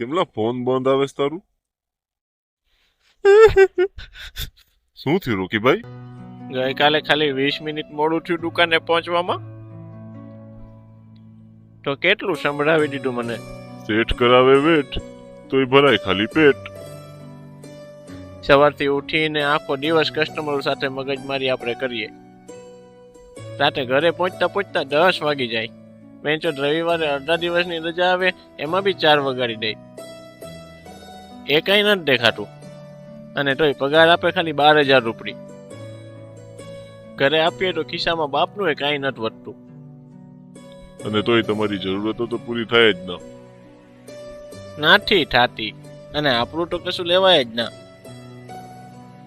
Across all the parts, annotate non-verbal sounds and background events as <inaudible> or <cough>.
કેમલા phone બંધ આવે તારું? <laughs> શું થયું રોકીભાઈ? ગઈકાલે ખાલી વીસ મિનિટ મોડું થયું દુકાને પહોંચવામાં. તો કેટલું સંભળાવી દીધું મને? સેટ કરાવે વેટ તોય ભરાય ખાલી પેટ. સવારથી ઉઠીને આખો દિવસ કસ્ટમરો સાથે મગજમારી આપણે કરીએ. રાતે ઘરે પહોંચતા પહોંચતા દસ વાગી જાય. બેન્ચો રવિવારે અડધા દિવસની રજા આવે એમાં બી ચાર વગાડી દે. એ કઈ નથી દેખાતું. અને તોય પગાર આપે ખાલી બાર હજાર રૂપડી. ઘરે આપીએ તો ખિસ્સામાં બાપનું એ કાંઈ નથી વધતું. અને તોય તમારી જરૂરતો તો પૂરી થાય જ ના. નાથી થાતી. અને આપણું તો કશું લેવાય જ ના.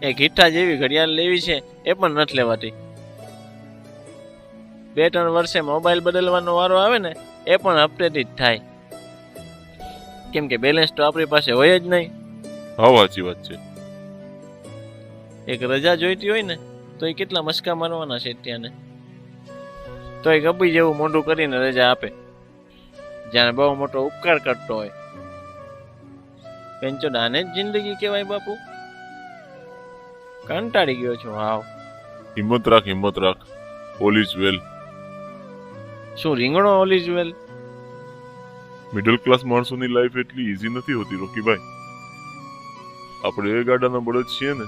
એ ગીઠા જેવી ઘડિયાળ લેવી છે એ પણ નથી લેવાતી. બે ત્રણ વર્ષે મોબાઈલ બદલવાનો વારો આવે ને એ પણ હપ્તેથી જ થાય. કેમ કે બેલેન્સ તો આપણી પાસે હોય જ નહીં. હા સાચી વાત છે. એક રજા જોઈતી હોય ને તો એ કેટલા મસ્કા મારવાના છે ત્યાંને તો એ ગબી જેવું મોઢું કરીને રજા આપે. જાણે બહુ મોટો ઉપકાર કરતો હોય. પેંચો આને જ જિંદગી કહેવાય બાપુ? કંટાળી ગયો છું હાવ હિંમત રાખ હિંમત રાખ. ઓલ ઇઝ વેલ શું રીંગણો ઓલી જ્વેલ મિડલ ક્લાસ માણસોની લાઈફ એટલી ઈઝી નથી હોતી રોકીભાઈ. આપણે એ ગાડાના બળદ છીએ ને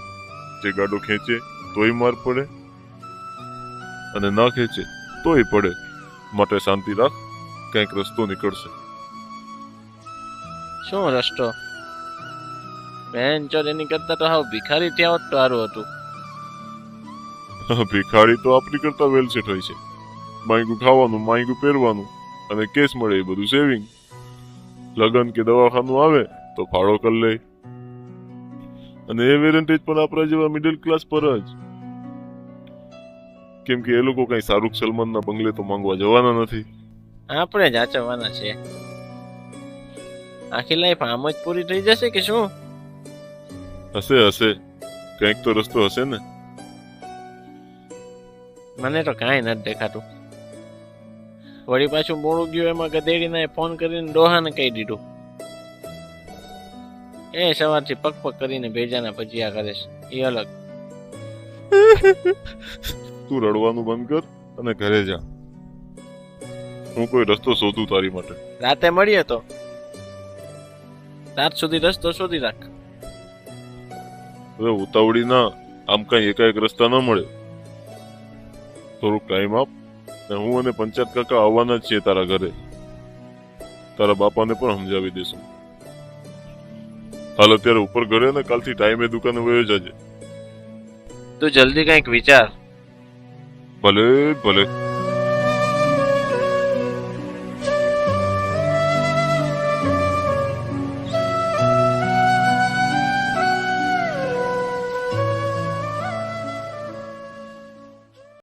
જે ગાડો ખેંચે તોય માર પડે અને ના ખેંચે તોય પડે. માટે શાંતિ રાખ કંઈક રસ્તો નીકળશે. શું રસ્તો? બેન ચોર એની કરતા તો હાવ ભિખારી ત્યાં હોત તો સારું હતું. ભિખારી તો આપણી કરતા વેલ સેટ હોય છે. માંગ્યું ખાવાનું માંગ્યું પહેરવાનું અને કેસ મળે એ બધું સેવિંગ લગન કે દવાખાનું આવે તો ફાળો કરી લે. અને એ વેરેન્ટેજ પણ આપણા જેવા મિડલ ક્લાસ પર જ. કેમ કે એ લોકો કઈ શાહરૂખ સલમાનના બંગલે તો માંગવા જવાના નથી. આપણે જ આચરવાના છે આખી લાઈફ આમ જ પૂરી થઈ જશે કે શું? હશે હશે. કંઈક તો રસ્તો હશે ને. મને તો કાંઈ નથી દેખાતું. વળી પાછું મોડું ગયું એમાં ગધેડીને ફોન કરીને ડોહાને કહી દીધું. એ સવારથી પગ પગ કરીને ભેજાના ભજીયા કરે છે. એ અલગ. તું રડવાનું બંધ કર અને ઘરે જા. હું કોઈ રસ્તો શોધું તારી માટે. રાતે મળીએ તો. રાત સુધી રસ્તો શોધી રાખ. હવે ઉતાવળી ના આમ કઈ એકાએક રસ્તા ન મળે. થોડુંક ટાઈમ આપ. ને હું અને પંચાયત કાકા આવવાના જ છીએ તારા ઘરે. તારા બાપાને પણ સમજાવી દેશું હાલ અત્યારે ઉપર ઘરે ને કાલથી ટાઈમે દુકાને વયો જજે. તું જલ્દી કંઈક વિચાર. ભલે ભલે.